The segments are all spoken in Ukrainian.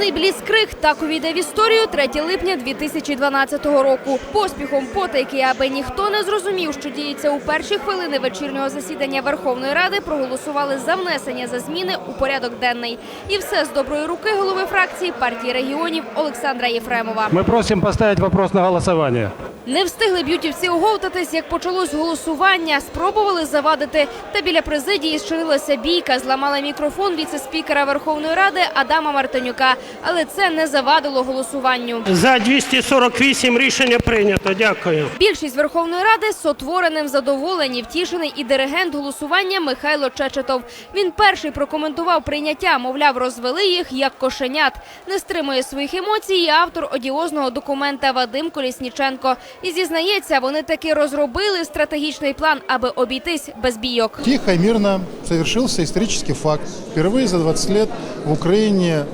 Червоний бліскриг так увійде в історію 3 липня 2012 року. Поспіхом потайки, аби ніхто не зрозумів, що діється у перші хвилини вечірнього засідання Верховної Ради, проголосували за внесення за зміни у порядок денний. І все з доброї руки голови фракції партії регіонів Олександра Єфремова. Ми просимо поставити вопрос на голосование. Не встигли б'ютівці оговтатись, як почалось голосування. Спробували завадити. Та біля президії зчинилася бійка, зламала мікрофон віце-спікера Верховної Ради Адама Мартинюка. Але це не завадило голосуванню. За 248 рішення прийнято. Дякую. Більшість Верховної Ради з сотвореним задоволені втішений і диригент голосування Михайло Чечетов. Він перший прокоментував прийняття, мовляв, розвели їх як кошенят. Не стримує своїх емоцій і автор одіозного документа Вадим Колісніченко. І зізнається, вони таки розробили стратегічний план, аби обійтись без бійок. Тихо и мирно совершился исторический факт. Впервые за 20 лет в Украине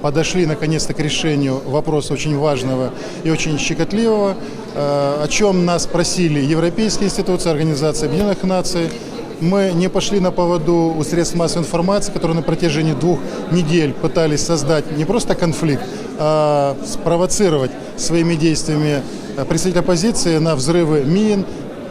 подошли наконец-то к решению вопроса очень важного и очень щекотливого, э, о чем нас просили европейские институции, Организация Объединенных Наций. Мы не пошли на поводу у средств массовой информации, которые на протяжении двух недель пытались создать не просто конфликт, а спровоцировать своими действиями э, представителей оппозиции на взрывы мин,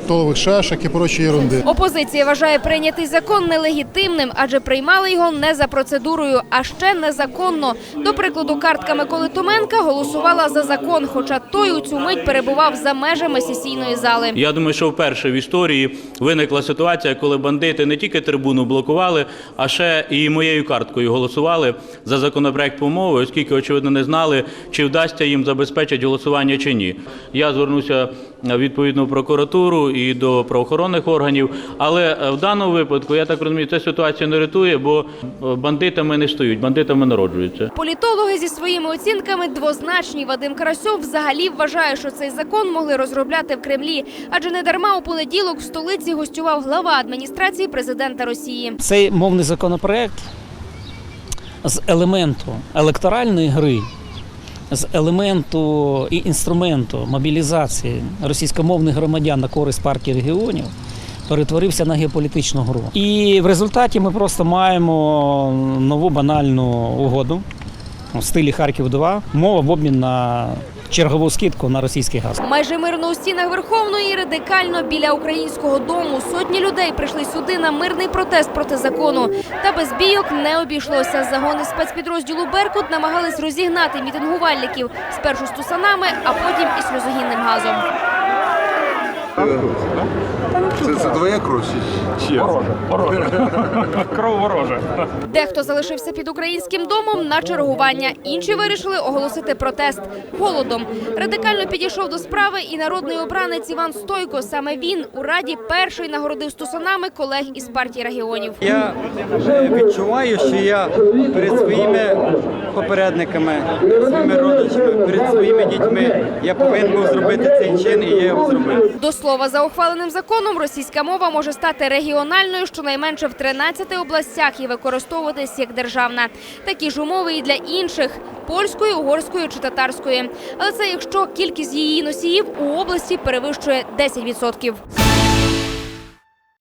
толовых шашек и прочей ерунды. Опозиція вважає прийнятий закон нелегітимним, адже приймали його не за процедурою, а ще незаконно. До прикладу, картка Миколи Томенка голосувала за закон, хоча той у цю мить перебував за межами сесійної зали. Я думаю, що вперше в історії виникла ситуація, коли бандити не тільки трибуну блокували, а ще і моєю карткою голосували за законопроект помови, оскільки, очевидно, не знали, чи вдасться їм забезпечити голосування чи ні. Я звернуся е, відповідно в прокуратуру і до правоохоронних органів. Але е, в даному випадку, я так розумію, ця ситуація не рятує, бо е, бандитами не стають, бандитами народжуються. Політологи зі своїми оцінками двозначні. Вадим Карасьов взагалі вважає, що цей закон могли розробляти в Кремлі, адже не дарма у понеділок в столиці гостював глава адміністрації президента Росії. Цей мовний законопроект з елементу електоральної гри, з елементу і інструменту мобілізації російськомовних громадян на користь партії регіонів перетворився на геополітичну гру. І в результаті ми просто маємо нову банальну угоду в стилі Харків 2 мова в обмін на чергову скидку на російський газ. Майже мирно у стінах Верховної радикально біля українського дому. Сотні людей прийшли сюди на мирний протест проти закону. Та без бійок не обійшлося. Загони спецпідрозділу Беркут намагались розігнати мітингувальників спершу стусанами, а потім і сльозогінним газом. Це, це твоя кров чи Кров ворожа. Дехто залишився під українським домом на чергування. Інші вирішили оголосити протест голодом. Радикально підійшов до справи і народний обранець Іван Стойко. Саме він у раді перший нагородив стусанами колег із партії регіонів. Я е, відчуваю, що я перед своїми попередниками, перед своїми родичами, перед своїми дітьми я повинен був зробити цей чин, і я його зробив. Слова, за ухваленим законом російська мова може стати регіональною щонайменше в 13 областях і використовуватись як державна. Такі ж умови і для інших польської, угорської чи татарської. Але це якщо кількість її носіїв у області перевищує 10%.